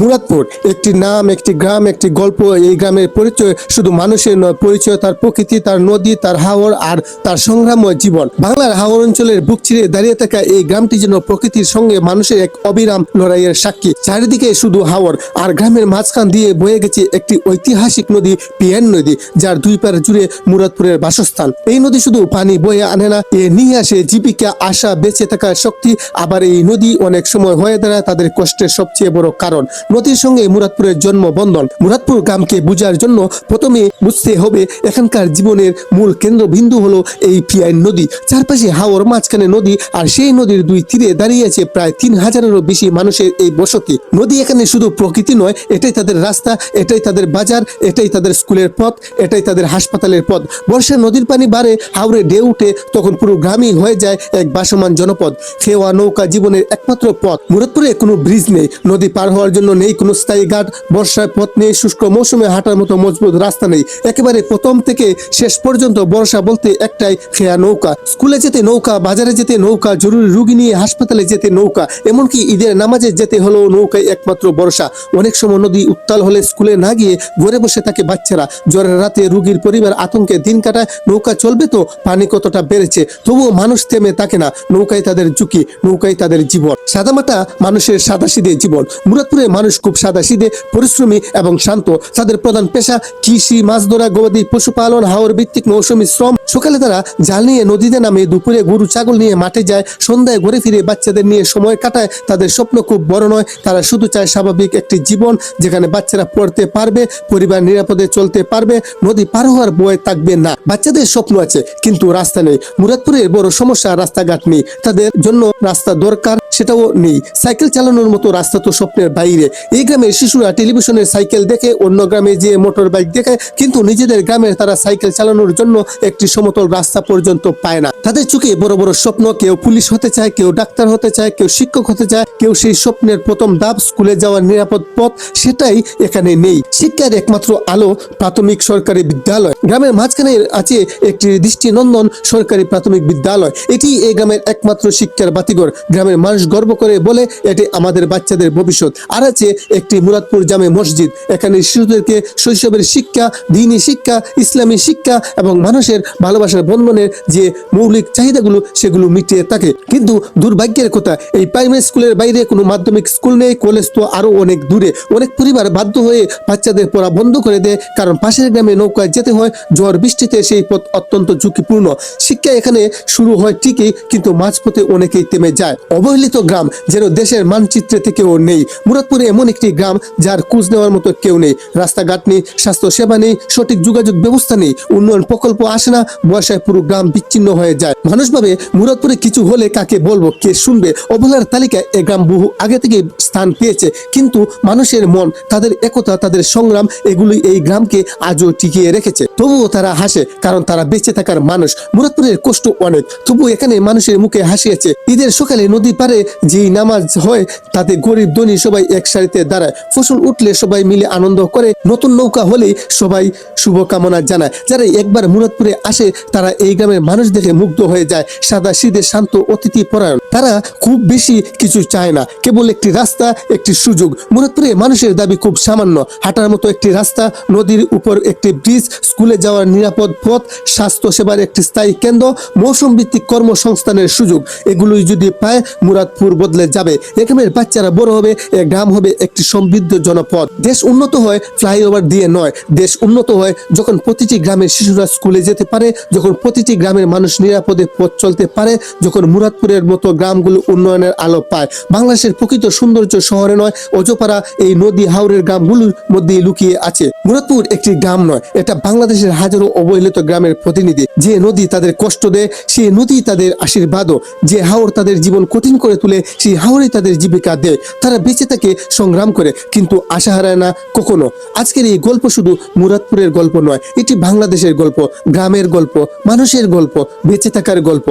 মুরাদপুর, একটি নাম, একটি গ্রাম, একটি গল্প, এই গ্রামের পরিচয় শুধু মানুষের নয়, পরিচয় তার প্রকৃতি, তার নদী, তার হাওর আর তার সংগ্রামময় জীবন। বাংলার হাওর অঞ্চলের বুক চিরে দাঁড়িয়ে থাকা এই গ্রামটি যেন প্রকৃতির সঙ্গে মানুষের এক অবিরাম লড়াইয়ের সাক্ষী। চারিদিকে শুধু হাওর আর গ্রামের মাঝখান দিয়ে বয়ে গেছে একটি ঐতিহাসিক নদী, পিয়ান নদী, যার দুই পার জুড়ে মুরাদপুরের বাসস্থান। এই নদী শুধু পানি বয়ে আনে না, এ নিয়ে আসে জীবিকা, আশা, বেঁচে থাকার শক্তি। আবার এই নদী অনেক সময় হয়ে দাঁড়ায় তাদের কষ্টের সবচেয়ে বড় কারণ। নদীর সঙ্গে মুরাদপুরের জন্ম বন্ধন মুরাদপুর গ্রামকে বোঝার জন্য প্রথমে বুঝতে হবে, এখানকার জীবনের মূল কেন্দ্রবিন্দু হলো এই পিয়াইন নদী। চারপাশে হাওর, মাঝখানে নদী, আর সেই নদীর দুই তীরে দাঁড়িয়ে আছে প্রায় তিন হাজারেরও বেশি মানুষের এই বসতি। নদী এখানে শুধু প্রকৃতি নয়, এটাই তাদের রাস্তা, এটাই তাদের বাজার, এটাই তাদের স্কুলের পথ, এটাই তাদের হাসপাতালের পথ। বর্ষা নদীর পানি বাড়ে হাওড়ে ঢেউ উঠে, তখন পুরো গ্রামই হয়ে যায় এক বাসমান জনপদ। খেওয়া নৌকা জীবনের একমাত্র পথ। মুরাদপুরে কোনো ব্রিজ নেই, নদী পার হওয়ার জন্য নেই কোনো স্থায়ী ঘাট, বর্ষায় পথ নেই, শুষ্ক মৌসুমে হাঁটার মতো মজবুত রাস্তা নেই। একেবারে প্রথম থেকে শেষ পর্যন্ত বর্ষা বলতে একটাই খেয়া নৌকা। স্কুলে যেতে নৌকা, বাজারে যেতে নৌকা, জরুরি রুগী নিয়ে হাসপাতালে যেতে নৌকা, এমনকি ঈদের নামাজে যেতে হলেও নৌকায় একমাত্র বর্ষা। অনেক সময় নদী উত্তাল হলে স্কুলে না গিয়ে ঘরে বসে থাকে বাচ্চারা। জ্বরের রাতে রুগীর পরিবার আতঙ্কে দিন কাটায়, নৌকা চলবে তো পানি কতটা বেড়েছে, তবুও মানুষ থেমে থাকে না। নৌকায় তাদের ঝুঁকি নৌকায় তাদের জীবন। সাদামাটা মানুষের সাদাসিদে জীবন। মুরাদপুরে মানুষ খুব সাদাসিদে পরিশ্রমী এবং শান্ত। তাদের প্রধান পেশা কৃষি, মাছ ধরা, গবাদি পশুপালন, হাওর ভিত্তিক মৌসুমী শ্রম। সকালে তারা জাল নিয়ে নদীতে নামে, দুপুরে গরু, ছাগল নিয়ে মাঠে যায়, সন্ধ্যায় ঘুরে ফিরে বাচ্চাদের নিয়ে সময় কাটায়। তাদের স্বপ্ন খুব বড় নয়, তারা শুধু চায় স্বাভাবিক একটি জীবন, যেখানে বাচ্চারা পড়তে পারবে, পরিবার নিরাপদে চলতে পারবে, নদী পার হওয়ার বয় থাকবে না। বাচ্চাদের স্বপ্ন আছে, কিন্তু রাস্তা নেই। মুরাদপুরের বড় সমস্যা রাস্তাঘাট নেই। তাদের জন্য রাস্তা দরকার, সেটাও নেই। সাইকেল চালানোর মতো রাস্তা তো স্বপ্নের বাইরে। এই গ্রামের শিশুরা টেলিভিশনের সাইকেল দেখে, অন্য গ্রামে যে মোটর বাইক দেখে, কিন্তু নিজেদের গ্রামে তারা সাইকেল চালানোর জন্য একটি সমতল রাস্তা পর্যন্ত পায় না। তাদের চোখে বড় বড় স্বপ্ন, কেউ পুলিশ হতে চায়, কেউ ডাক্তার হতে চায়, কেউ শিক্ষক হতে চায়, কেউ সেই স্বপ্নের প্রথম ধাপ, স্কুলে যাওয়ার নিরাপদ পথ, সেটাই এখানে নেই। শিক্ষার একমাত্র আলো প্রাথমিক সরকারি বিদ্যালয়। গ্রামের মাঝখানে আছে একটি দৃষ্টিনন্দন সরকারি প্রাথমিক বিদ্যালয়। এটি এই গ্রামের একমাত্র শিক্ষার বাতিঘর। গ্রামের মানুষ গর্ব করে বলে, এটি আমাদের বাচ্চাদের ভবিষ্যৎ। আর আছে একটি মুরাদপুর জামে মসজিদ। এখানে শিশুদেরকে শৈশবের শিক্ষা, দিনী শিক্ষা, ইসলামী শিক্ষা এবং মানুষের ভালোবাসার বন্ধনের যে মৌলিক চাহিদাগুলো, সেগুলো মিটিয়ে থাকে। কিন্তু দুর্ভাগ্যের কথা, এই প্রাইমারি স্কুলের বাইরে কোনো মাধ্যমিক স্কুল নেই, কলেজ তো আরও অনেক দূরে। অনেক পরিবার বাধ্য হয়ে বাচ্চাদের পড়া বন্ধ করে দেয়, কারণ পাশের গ্রামে নৌকায় যেতে হয়, ঝড় বৃষ্টিতে সেই পথ অত্যন্ত ঝুঁকিপূর্ণ। শিক্ষা এখানে শুরু হয় ঠিকই, কিন্তু মাঝপথে অনেকেই থেমে যায়। অবহেলিত গ্রাম, যেন দেশের মানচিত্রে থেকেও নেই। মুরাদপুরে এমন একটি গ্রাম যার খোঁজ নেওয়ার মতো কেউ নেই। রাস্তাঘাট নেই স্বাস্থ্য সেবা নেই, সঠিক যোগাযোগ ব্যবস্থা নেই, উন্নয়ন প্রকল্প আসে না, বর্ষায় পুরো গ্রাম বিচ্ছিন্ন হয়ে যায়। মানুষ ভাবে মুরাদপুরে কিছু হলে কাকে বলব, কে শুনবে? অবহেলার তালিকায় এ গ্রাম বহু আগে থেকে স্থান পেয়েছে। কিন্তু মানুষের মন, তাদের একতা, তাদের সংগ্রাম এগুলি এই গ্রামকে আজও টিকিয়ে রেখেছে। তবুও তারা হাসে, কারণ তারা বেঁচে থাকার মানুষ। মুরাদপুরের কষ্ট অনেক তবু এখানে মানুষের মুখে হাসি আছে। ঈদের সকালে নদী পারে যেই নামাজ হয়, তাতে গরিব ধনী সবাই এক সারিতে দাঁড়ায়। ফসল উঠলে সবাই মিলে আনন্দ করে, নতুন নৌকা হলেই সবাই শুভকামনা জানায়। যারা একবার মুরাদপুরে আসে, তারা এই গ্রামের মানুষ দেখে মুগ্ধ হয়ে যায়। সাদা শীতের শান্ত অতিথি পরায়ণ। তারা খুব বেশি কিছু চায় না, কেবল একটি রাস্তা, একটি সুযোগ। মুরাদপুরে মানুষের দাবি খুব সামান্য। হাঁটার মতো একটি রাস্তা, নদীর উপর একটি ব্রিজ স্কুলে যাওয়ার নিরাপদ পথ স্বাস্থ্য সেবার একটি স্থায়ী কেন্দ্র মৌসুম ভিত্তিক কর্মসংস্থানের সুযোগ, এগুলোই যদি পায়, মুরাদপুর বদলে যাবে। এ গ্রামের বাচ্চারা বড় হবে এ গ্রাম হবে একটি সমৃদ্ধ জনপদ। দেশ উন্নত হয়, ফ্লাইওভার দিয়ে নয়। দেশ উন্নত হয় যখন প্রতিটি গ্রামের শিশুরা স্কুলে যেতে পারে, যখন প্রতিটি গ্রামের মানুষ নিরাপদে পথ চলতে পারে, যখন মুরাদপুরের মতো গ্রামগুলো উন্নয়নের আলো পায়। বাংলাদেশের প্রকৃত সৌন্দর্য শহরে নয়, অজপাড়া এই নদী হাওরের গ্রামগুলোর মধ্যে লুকিয়ে আছে। মুরাদপুর একটি গ্রাম নয়, এটা বাংলাদেশের হাজারো অবহেলিত গ্রামের প্রতিনিধি যে নদী তাদের কষ্ট দেয়, সে নদী তাদের আশীর্বাদও। যে হাওর তাদের জীবন কঠিন করে তুলে, সেই হাওরই তাদের জীবিকা দেয়। তারা বেঁচে থাকে, সংগ্রাম করে, কিন্তু আশা হারায় না কখনো। আজকের এই গল্প শুধু মুরাদপুরের গল্প নয়, এটি বাংলাদেশের গল্প, গ্রামের গল্প, মানুষের গল্প, বেঁচে থাকার গল্প।